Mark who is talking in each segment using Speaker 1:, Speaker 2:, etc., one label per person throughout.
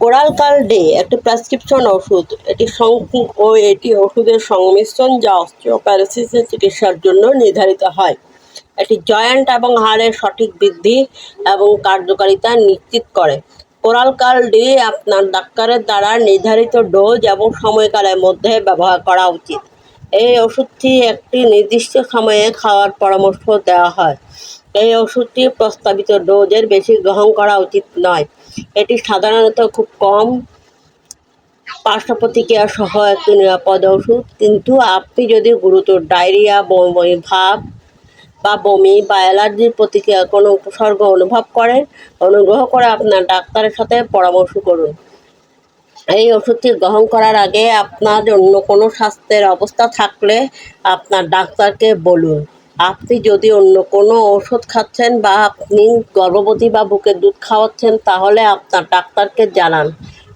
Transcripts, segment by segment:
Speaker 1: কোরালকাল day একটি prescription ওষুধ। এটি ও এটি ওষুধের সংমিশ্রণ যা অস্টিওপ্যারোসিসের চিকিৎসার জন্য নির্ধারিত হয়। এটি জয়েন্ট এবং হাড়ের সঠিক বৃদ্ধি এবং কার্যকারিতা নিশ্চিত করে। কোরালকাল ডি আপনার ডাক্তারের দ্বারা নির্ধারিত ডোজ এবং সময়কালের মধ্যে ব্যবহার করা উচিত। এই ওষুধটি একটি নির্দিষ্ট সময়ে খাওয়ার পরামর্শ দেওয়া হয়। এই ওষুধটি প্রস্তাবিত ডোজের বেশি গ্রহণ করা উচিত নয়। এটি সাধারণত খুব কম পার্শ্ব প্রতিক্রিয়া সহ একটি নিরাপদ ওষুধ, কিন্তু আপনি যদি গুরুতর ডায়রিয়া, বমি, ভাব বা বমি বা অ্যালার্জির প্রতিক্রিয়া কোনো উপসর্গ অনুভব করেন, অনুগ্রহ করে আপনার ডাক্তারের সাথে পরামর্শ করুন। এই ওষুধটি গ্রহণ করার আগে আপনার অন্য কোনো স্বাস্থ্যের অবস্থা থাকলে আপনার ডাক্তারকে বলুন। আপনি যদি অন্য কোনো ওষুধ খাচ্ছেন বা আপনি গর্ভবতী বা বুকের দুধ খাওয়াচ্ছেন, তাহলে আপনার ডাক্তারকে জানান।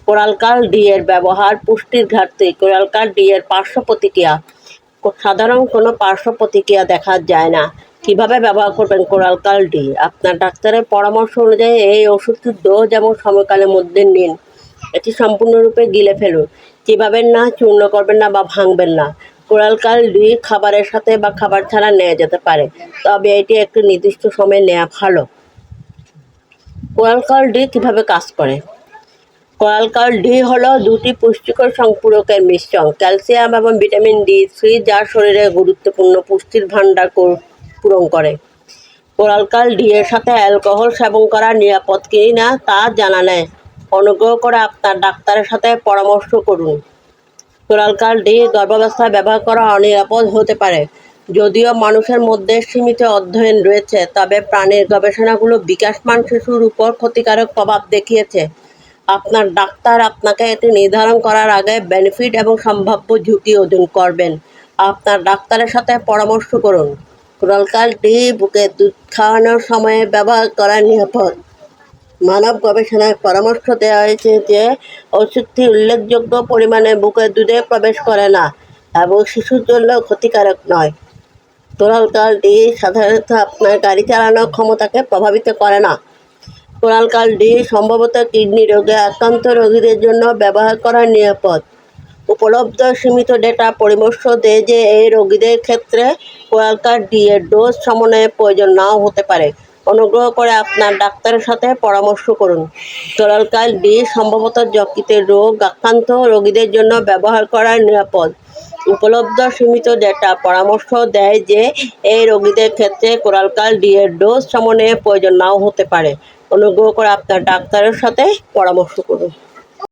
Speaker 1: কোরালকাল ডি এর ব্যবহার পুষ্টির ঘাটতি। কোরালকাল ডি এর পার্শ্ব প্রতিক্রিয়া। সাধারণ কোনো পার্শ্ব প্রতিক্রিয়া দেখা যায় না। কীভাবে ব্যবহার করবেন কোরালকাল ডি? আপনার ডাক্তারের পরামর্শ অনুযায়ী এই ওষুধটির ডোজ এবং সময়কালের মধ্যে নিন। এটি সম্পূর্ণরূপে গিলে ফেলুন। চিবাবেন না চূর্ণ করবেন না বা ভাঙবেন না। কোরালকাল ডি খাবারের সাথে বা খাবার ছাড়া নেওয়া যেতে পারে। তবে এটি একটি নির্দিষ্ট সময় নেওয়া ভালো। কোরালকাল ডি কীভাবে কাজ করে? কোরালকাল ডি হলো দুটি পুষ্টিকর সংপূরকের মিশ্রণ, ক্যালসিয়াম এবং ভিটামিন ডি থ্রি, যা শরীরে গুরুত্বপূর্ণ পুষ্টির ভাণ্ডার পূরণ করে। কোরালকাল ডি এর সাথে অ্যালকোহল সেবন করা নিরাপদ কিনা তা জানা নেয় অনুগ্রহ করে আপনার ডাক্তারের সাথে পরামর্শ করুন। কোরালকাল ডি গর্ভাবস্থায় ব্যবহার করা অনিরাপদ হতে পারে। যদিও মানুষের মধ্যে সীমিত অধ্যয়ন রয়েছে, তবে প্রাণীর গবেষণাগুলো বিকাশমান শিশুর উপর ক্ষতিকারক প্রভাব দেখিয়েছে। আপনার ডাক্তার আপনাকে এটি নির্ধারণ করার আগে বেনিফিট এবং সম্ভাব্য ঝুঁকি ওজন করবেন। আপনার ডাক্তারের সাথে পরামর্শ করুন। কোরালকাল ডি বুকে দুধ খাওয়ানোর সময়ে ব্যবহার করা নিরাপদ। মানব গবেষণায় পরামর্শ দেওয়া হয়েছে যে ওষুধটি উল্লেখযোগ্য পরিমাণে বুকের দুধে প্রবেশ করে না এবং শিশুর জন্য ক্ষতিকারক নয়। কোরালকাল ডি সাধারণত আপনার গাড়ি চালানোর ক্ষমতাকে প্রভাবিত করে না। কোরালকাল ডি সম্ভবত কিডনি রোগে আক্রান্ত রোগীদের জন্য ব্যবহার করা নিরাপদ। উপলব্ধ সীমিত ডেটা পরামর্শ দেয় যে এই রোগীদের ক্ষেত্রে কোরালকাল ডি এর ডোজ সমন্বয়ের প্রয়োজন নাও হতে পারে। অনুগ্রহ করে আপনার ডাক্তারের সাথে পরামর্শ করুন। কোরালকাল ডি সম্ভবত যকৃতের রোগ, আক্রান্ত রোগীদের জন্য ব্যবহার করা নিরাপদ, উপলব্ধ, সীমিত ডেটা পরামর্শ দেয় যে, এই রোগীদের ক্ষেত্রে কোরালকাল ডি এর ডোজ সমনে প্রয়োজন নাও হতে পারে। অনুগ্রহ করে আপনার ডাক্তারের সাথে পরামর্শ করুন।